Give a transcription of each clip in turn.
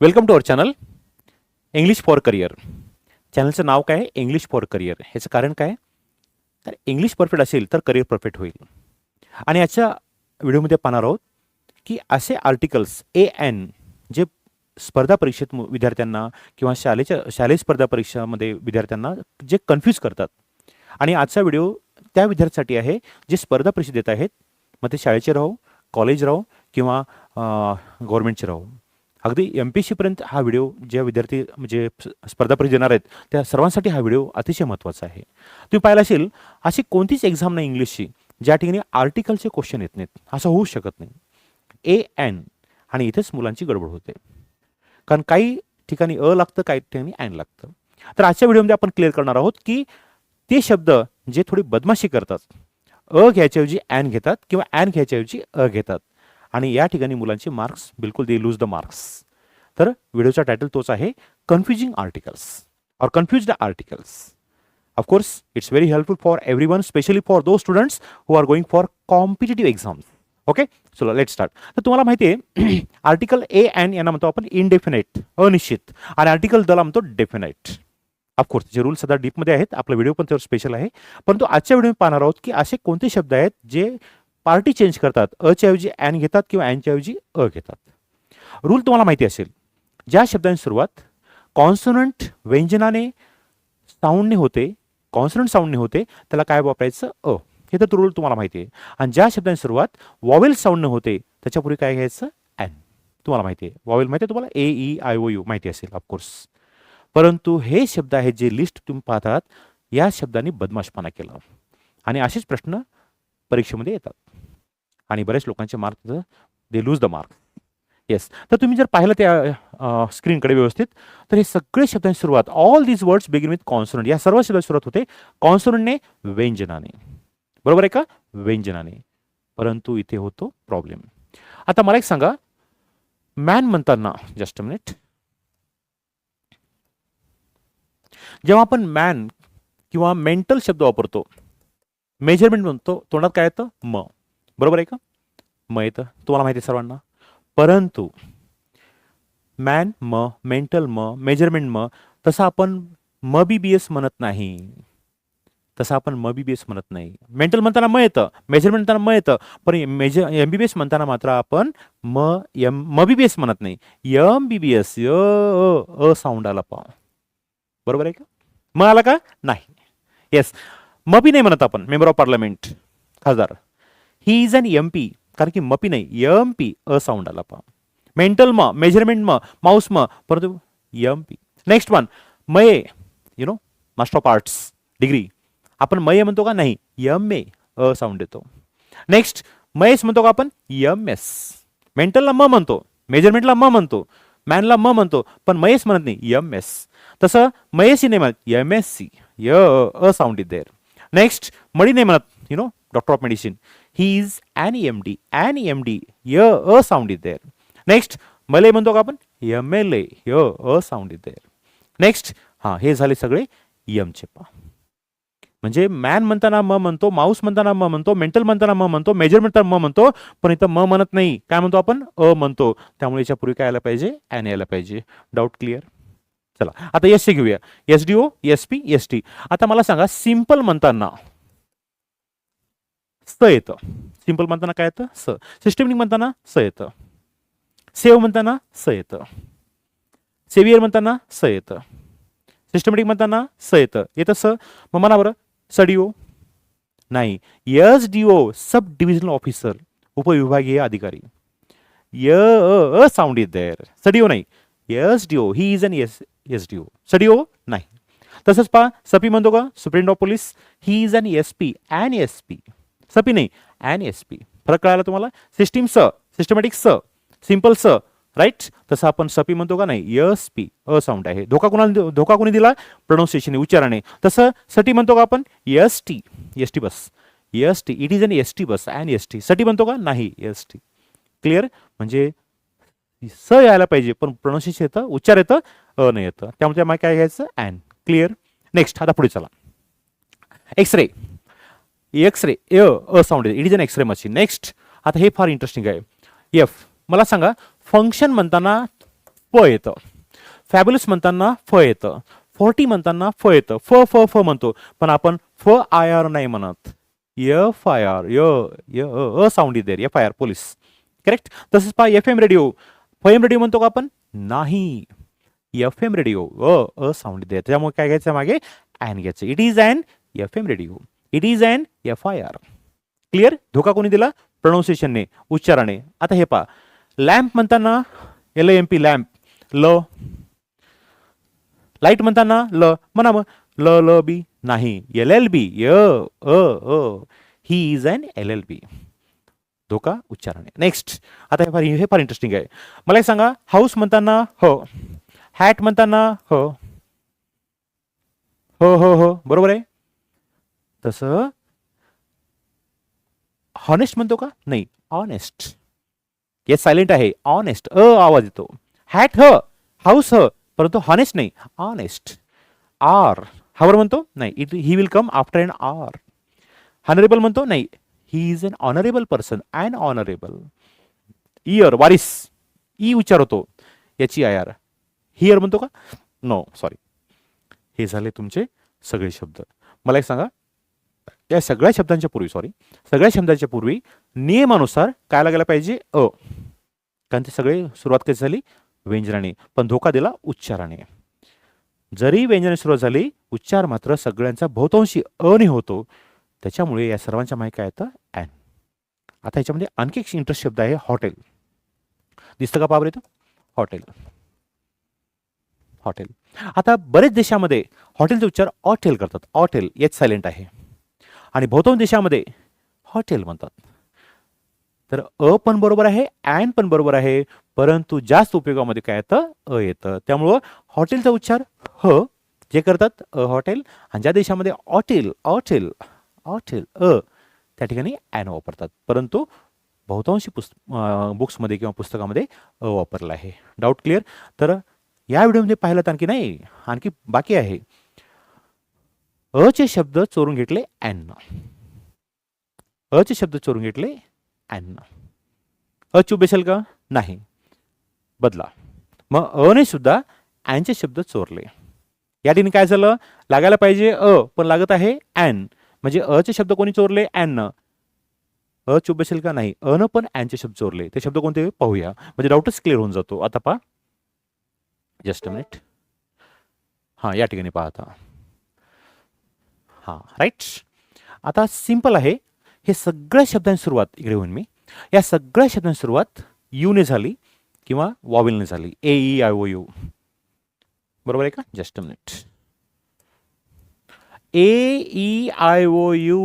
Welcome to our channel English for career चॅनलचं नाव काय? आहे इंग्लिश फॉर करिअर ह्याचं कारण काय? तर इंग्लिश परफेक्ट असेल तर करिअर परफेक्ट होईल. आणि याच्या व्हिडिओमध्ये पाहणार आहोत की असे आर्टिकल्स ए एन जे स्पर्धा परीक्षेत मु- विद्यार्थ्यांना किंवा शालेच्या शालेय स्पर्धा परीक्षामध्ये विद्यार्थ्यांना जे कन्फ्यूज करतात. आणि आजचा व्हिडिओ त्या विद्यार्थ्यासाठी आहे जे स्पर्धा परीक्षा देत आहेत. मग ते शाळेचे राहो कॉलेज राहो किंवा गव्हर्मेंटचे राहो. अगदी एम पी सीपर्यंत हा व्हिडिओ ज्या विद्यार्थी म्हणजे स्पर्धा परीक्षा देणार आहेत त्या सर्वांसाठी हा व्हिडिओ अतिशय महत्त्वाचा आहे. तुम्ही पाहिला असेल अशी कोणतीच एक्झाम नाही इंग्लिशची ज्या ठिकाणी आर्टिकलचे क्वेश्चन येत नाहीत. असं होऊ शकत नाही. ए एन आणि इथेच मुलांची गडबड होते. कारण काही ठिकाणी अ लागतं काही ठिकाणी ॲन लागतं. तर आजच्या व्हिडिओमध्ये आपण क्लिअर करणार आहोत की ते शब्द जे थोडी बदमाशी करतात अ घ्यायच्याऐवजी ॲन घेतात किंवा ॲन घ्यायच्याऐवजी अ घेतात. आणि या ठिकाणी मुलांचे मार्क्स बिलकुल दे लूज द मार्क्स तर व्हिडिओचा टायटल तोच आहे confusing articles or the articles of course it's very helpful for every one specially for those students who are going for competitive exams okay चलो लेट स्टार्ट तर तुम्हाला माहिती आहे article A N यांना म्हणतो आपण इनडेफिनेट अनिश्चित. आणि आर्टिकल दला म्हणतो डेफिनेट ऑफकोर्स जे रूल सध्या डीपमध्ये आहेत आपला व्हिडिओ पण त्यावर स्पेशल आहे. परंतु आजच्या व्हिडिओ पाहणार आहोत की असे कोणते शब्द आहेत जे पार्टी चेंज करतात अच्या ऐवजी ॲन घेतात किंवा ॲनच्या ऐवजी अ घेतात. रूल तुम्हाला माहिती असेल ज्या शब्दांची सुरुवात कॉन्सोनंट व्यंजनाने साऊंडने होते कॉन्सनंट साऊंडने होते त्याला काय वापरायचं? अ. हे तर रूल तुम्हाला माहिती आहे. आणि ज्या शब्दांची सुरुवात वॉवेल साऊंडने होते त्याच्यापूर्वी काय घ्यायचं? ॲन तुम्हाला माहिती आहे. वॉवेल माहिती आहे तुम्हाला? A E I O U माहिती असेल ऑफकोर्स परंतु हे शब्द आहेत जे लिस्ट तुम्ही पाहतात या शब्दांनी बदमाशपणा केला. आणि असेच प्रश्न परीक्षेमध्ये येतात. आणि बरेच लोकांचे mark they lose the mark yes तर तुम्ही जर पाहिलं त्या स्क्रीनकडे व्यवस्थित तर हे सगळे शब्दांची सुरुवात all these words begin with consonant या सर्व शब्दांची सुरुवात होते कॉन्सोनंटने व्यंजनाने. बरोबर आहे का? व्यंजनाने. परंतु इथे होतो प्रॉब्लेम आता मला एक सांगा. मॅन म्हणताना जस्ट मिनिट जेव्हा आपण मॅन किंवा मेंटल शब्द वापरतो मेजरमेंट म्हणतो तोंडात काय येतं? म. बरोबर आहे का? म येतं तुम्हाला माहिती आहे सर्वांना. परंतु मॅन म मेंटल म मेजरमेंट म तसं आपण म बी बी एस म्हणत नाही. तसं आपण म बी बी एस म्हणत नाही. मेंटल म्हणताना म येतं मेजरमेंट म्हणताना म येतं पण major M B B S म्हणताना मात्र आपण म एम म बी बी एस म्हणत नाही. यम बी बी एस य अ साऊंड आला पा बरोबर आहे का? म आला का? नाही. येस म बी नाही म्हणत आपण मेंबर ऑफ पार्लमेंट खासदार. He is an M P कारण की मपी नाही एम पी अ साऊंड आला पहा. मेंटल म मेजरमेंट म माऊस म परंतु एम पी नेक्स्ट वन मये you know master of arts degree आपण मये म्हणतो का? नाही यम ए अ साऊंड येतो. नेक्स्ट मयेस म्हणतो का आपण? यम एस मेंटलला म म्हणतो मेजरमेंटला म म्हणतो मॅनला म म्हणतो पण मयेस म्हणत नाही यम एस तसं मयेसी नाही म्हणत एम एस सी य अ साऊंड इज देअर नेक्स्ट मडी नाही म्हणत you know doctor of medicine he is an M D an M D य अ साऊंड इज देअर नेक्स्ट मले म्हणतो का आपण? एम एल ए य अ साऊंड इज देअर नेक्स्ट हां हे झाले सगळे यमचे पा. म्हणजे मॅन म्हणताना म म्हणतो माऊस म्हणताना म म्हणतो मेंटल म्हणताना म म्हणतो मेजर म्हणताना म म्हणतो पण इथं म म्हणत नाही. काय म्हणतो आपण? अ म्हणतो. त्यामुळे याच्यापूर्वी काय यायला पाहिजे? ॲन यायला पाहिजे. डाऊट क्लिअर चला आता एस सी घेऊया. S D O S P S T आता मला सांगा सिंपल म्हणताना स येतं. सिंपल म्हणताना काय येतं? स. सिस्टमिक म्हणताना स येतं. सेव म्हणताना स येतं. सेवियर म्हणताना स येतं. सिस्टमॅटिक म्हणताना स येतं. येतं स. मग म्हणा बरं सडीओ नाही. S D O sub divisional officer उपविभागीय अधिकारी. य अ साऊंड इज देअर सडीओ नाही. S D O he is an S S D O सडीओ नाही. तसंच पहा सपी म्हणतो का? Supreme of police he is an S P and S P सपी नाही. अँड एस पी फरक कळाला तुम्हाला? सिस्टीम स सिस्टमॅटिक स सिंपल स राईट तसं आपण सपी म्हणतो का नाही? यस पी अ साऊंड आहे. धोका कोणाला धोका कोणी दिला? प्रोनाऊन्सिएशन उच्चाराने तसं सटी म्हणतो का आपण? S T S T bus. S T it is an S T bus. And S T सटी म्हणतो का? नाही. एस टी क्लिअर म्हणजे स यायला पाहिजे पण प्रोनाऊन्सिएशन येतं उच्चार येतं अ नाही येतं. त्यामुळे मग काय घ्यायचं? अँड क्लिअर नेक्स्ट आता पुढे चला. X X ray X ray a sound it is an X ray machine next आता हे फार इंटरेस्टिंग आहे. एफ मला सांगा फंक्शन म्हणताना फ येतं. फॅब्युलस म्हणताना फ येतं. फोर्टी म्हणताना फ येतं. फ फ फ म्हणतो. पण आपण फ आय आर नाही म्हणत. एफ आय आर य य अ- sound is there F I R police correct तसंच पहा एफ एम रेडिओ फ एम रेडिओ म्हणतो का आपण? नाही. एफ एम रेडिओ अ अ साऊंड देर त्यामुळे काय घ्यायचं मागे? अँड घ्यायचं. It is and F M radio it is and F I R clear धोका कोणी दिला? प्रोनाऊन्सिएशनने उच्चाराने. आता हे पहा. लॅम्प म्हणताना एल एम पी लॅम्प ल. लाइट म्हणताना ल. म्हणा मग. ल ल बी नाही. एल एल बी य अ अ. He is an L L B धोका उच्चाराने. नेक्स्ट आता हे फार हे फार इंटरेस्टिंग आहे. मला एक सांगा. हाऊस म्हणताना हो. हॅट म्हणताना हो. हो हो हो. बरोबर आहे? तसं हॉनेस्ट म्हणतो का? नाही ऑनेस्ट हे सायलेंट आहे. ऑनेस्ट अ आवाज येतो. हॅट ह हाऊस ह परंतु हॉनेस्ट नाही. ऑनेस्ट आर हावर म्हणतो? नाही. It he will come after N R honourable म्हणतो? नाही. He is an honourable person and honourable year वारिस ई उच्चार होतो. याची आय आर हियर म्हणतो का? नो सॉरी हे झाले तुमचे सगळे शब्द. मला एक सांगा या सगळ्या शब्दांच्या पूर्वी सॉरी सगळ्या शब्दांच्या पूर्वी नियमानुसार काय लागायला पाहिजे? अ. कारण ते सगळे सुरुवात कशी झाली? व्यंजनाने. पण धोका दिला उच्चाराने. जरी व्यंजनाने सुरुवात झाली उच्चार मात्र सगळ्यांचा बहुतांशी अने होतो. त्याच्यामुळे या सर्वांच्या माहिती काय येतं? ॲन आता याच्यामध्ये आणखी एक इंटरेस्ट शब्द आहे हॉटेल. दिसतं का पाबर येतं हॉटेल. हॉटेल. आता बरेच देशामध्ये हॉटेलचे उच्चार ऑटेल करतात. ऑटेल याच सायलेंट आहे. आणि बहुतांश देशामध्ये हॉटेल म्हणतात. तर अ पण बरोबर आहे ॲन पण बरोबर आहे परंतु जास्त उपयोगामध्ये काय येतं? अ येतं. त्यामुळं हॉटेलचा उच्चार ह जे करतात अ हॉटेल आणि ज्या देशामध्ये ऑटेल ऑटेल ऑटेल अ त्या ठिकाणी ॲन वापरतात. परंतु बहुतांशी पुस्त बुक्समध्ये किंवा पुस्तकामध्ये अ वापरला आहे. डाऊट क्लिअर तर या व्हिडिओमध्ये पाहिलं तर आणखी नाही आणखी बाकी आहे. अचे शब्द चोरून घेतले ॲन अचे शब्द चोरून घेतले ॲन अ चूप बेसेल का? नाही. बदला. मग अने सुद्धा ॲनचे शब्द चोरले. या ठिकाणी काय झालं? लागायला पाहिजे अ पण लागत आहे ॲन म्हणजे अचे शब्द कोणी चोरले? ॲननं अ चूप बेसेल का? नाही. अन पण ॲनचे शब्द चोरले. ते शब्द कोणते? पाहूया. म्हणजे डाऊटच क्लिअर होऊन जातो. आता पहा. जस्ट अ मिनिट हां या ठिकाणी पाहता हां राईट आता सिंपल आहे. हे सगळ्या शब्दांची सुरुवात इकडे होऊन मी. या सगळ्या शब्दांची सुरुवात यूने झाली किंवा वॉविलने झाली. A E I O U बरोबर आहे का? Just minute A E I O U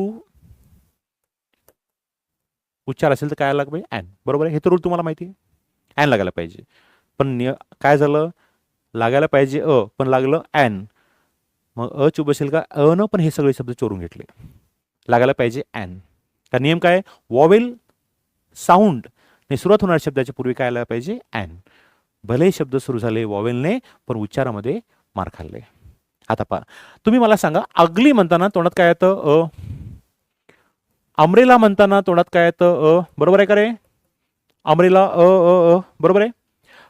उच्चार असेल तर काय लागायला पाहिजे? ॲन बरोबर आहे? हे तर रूल तुम्हाला माहिती आहे. ॲन लागायला पाहिजे. पण काय झालं? लागायला पाहिजे अ पण लागलं ॲन मग अ चूप असेल का? अ न पण हे सगळे शब्द चोरून घेतले. लागायला पाहिजे ॲन का नियम काय? वॉवेल साऊंड ने सुरुवात होणाऱ्या शब्दाच्या पूर्वी काय आला पाहिजे? ॲन भले शब्द सुरू झाले वॉवेलने पण उच्चारामध्ये मार खाल्ले. आता पहा. तुम्ही मला सांगा अगली म्हणताना तोंडात काय येतं? अ. अमरेला म्हणताना तोंडात काय येतं? अ. बरोबर आहे का रे? अमरेला अ अ अ. बरोबर आहे?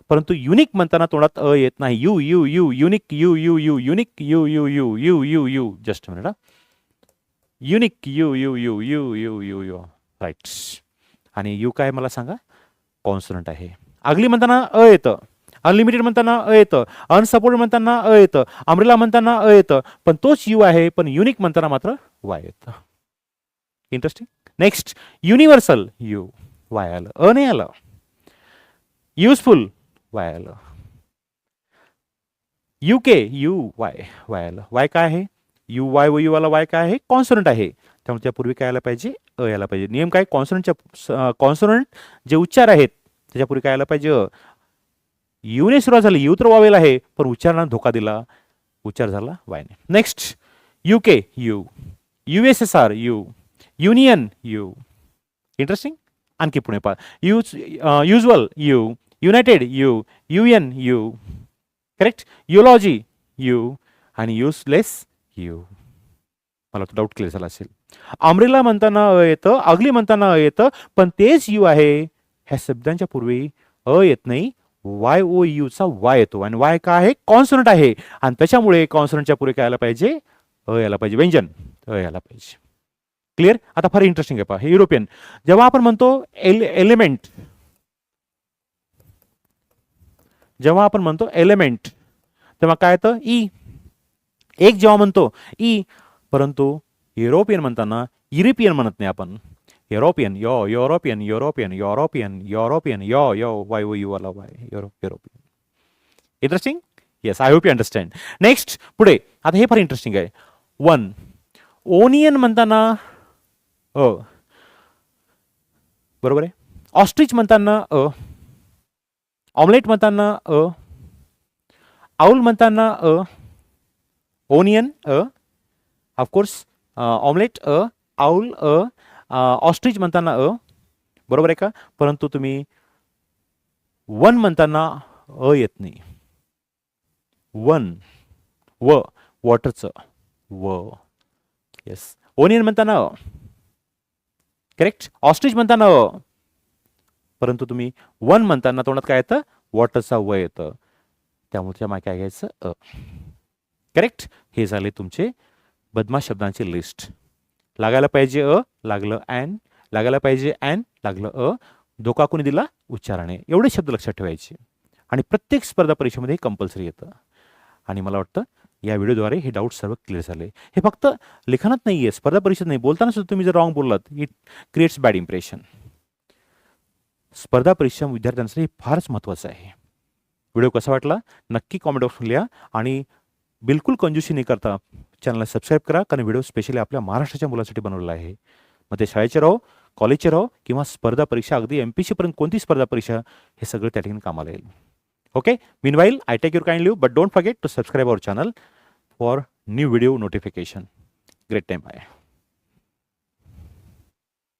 परंतु युनिक म्हणताना तोंडात अ येत नाही U U U unique U U U unique U U U U U U just minute unique U U U U U U U right आणि यू काय मला सांगा कॉन्सनंट आहे अगली म्हणताना अ येतं अनलिमिटेड म्हणताना अ येतं अनसपोर्टेड म्हणताना अ येतं अमरेला म्हणताना अ येतं पण तोच यू आहे पण युनिक म्हणताना मात्र वाय येतं interesting next universal U Y आलं अ नाही आलं युजफुल वाय आलं U K U Y Y आलं वाय काय आहे? यू वाय व यू आला वाय काय आहे? कॉन्सनंट आहे. त्यामुळे त्यापूर्वी काय आला पाहिजे? अ यायला पाहिजे. नियम काय? कॉन्सनंटच्या कॉन्सनंट जे उच्चार आहेत त्याच्यापूर्वी काय आला पाहिजे? अ यूने सुरुवात झाली. यू तर वावेल आहे पण उच्चारणात धोका दिला. उच्चार झाला वायने next U K U U S S R U union U interesting आणखी पुणे पा use usual U united U U N U correct eulogy U आणि युसलेस यू मला तो डाऊट क्लिअर झाला असेल. अमरेला म्हणताना अ येतं अगली म्हणताना अ येतं पण तेच यू आहे. ह्या शब्दांच्या पूर्वी अ येत नाही वाय ओ यूचा वाय येतो. आणि वाय काय आहे? कॉन्सनंट आहे. आणि त्याच्यामुळे कॉन्सनंटच्या पुढे काय आला पाहिजे? अ यायला पाहिजे. व्यंजन. अ यायला पाहिजे. क्लिअर आता फार इंटरेस्टिंग आहे पहा. हे युरोपियन जेव्हा आपण म्हणतो एल एलिमेंट जेव्हा आपण म्हणतो एलिमेंट तेव्हा काय येतं? ई एक जेव्हा म्हणतो ई परंतु युरोपियन म्हणताना युरोपियन म्हणत नाही आपण. युरोपियन यो युरोपियन युरोपियन युरोपियन युरोपियन यो यो वाय ओ यू वाला Y Europe European. Interesting yes I hope you understand next पुढे. आता हे फार इंटरेस्टिंग आहे. वन ओनियन म्हणताना अ. बरोबर आहे? ऑस्ट्रिच म्हणताना अ. ऑमलेट म्हणताना अ. आऊल म्हणताना अ. ओनियन अ. ऑफकोर्स ऑमलेट अ आऊल अ. ऑस्ट्रिच म्हणताना अ. बरोबर आहे का? परंतु तुम्ही वन म्हणताना अ येत नाही. वन व वॉटरचं व. येस ओनियन म्हणताना अ. करेक्ट ऑस्ट्रिच म्हणताना अ. परंतु तुम्ही वन म्हणताना तोंडात काय येतं? वॉटरचा व येतं. त्यामुळे त्या मागे काय घ्यायचं अ. करेक्ट? हे झाले तुमचे बदमाश शब्दांची लिस्ट. लागायला पाहिजे अ लागलं ॲन लागायला पाहिजे ॲन लागलं अ. धोका कोणी दिला? उच्चाराने. एवढे शब्द लक्षात ठेवायचे. आणि प्रत्येक स्पर्धा परीक्षेमध्ये कंपल्सरी येतं. आणि मला वाटतं या व्हिडिओद्वारे हे डाऊट सर्व क्लिअर झाले. हे फक्त लिखाणात नाही आहे स्पर्धा परीक्षेत नाही. बोलताना सुद्धा तुम्ही जर रॉंग बोललात इट क्रिएट्स बॅड इम्प्रेशन स्पर्धा परीक्षा विद्यार्थ्यांसाठी फारच महत्त्वाचं आहे. व्हिडिओ कसा वाटला? नक्की कॉमेंट बॉक्स लिहा आणि बिलकुल कंजुशी न करता चॅनलला सबस्क्राईब करा कारण व्हिडिओ स्पेशली आपल्या महाराष्ट्राच्या मुलासाठी बनवलेला आहे. मग ते शाळेचे राहो कॉलेजचे राहो किंवा स्पर्धा परीक्षा अगदी एम पी सीपर्यंत कोणती स्पर्धा परीक्षा हे सगळं त्या ठिकाणी कामाला येईल. Okay meanwhile I take your kind leave but don't forget to subscribe our channel for new video notification great time आहे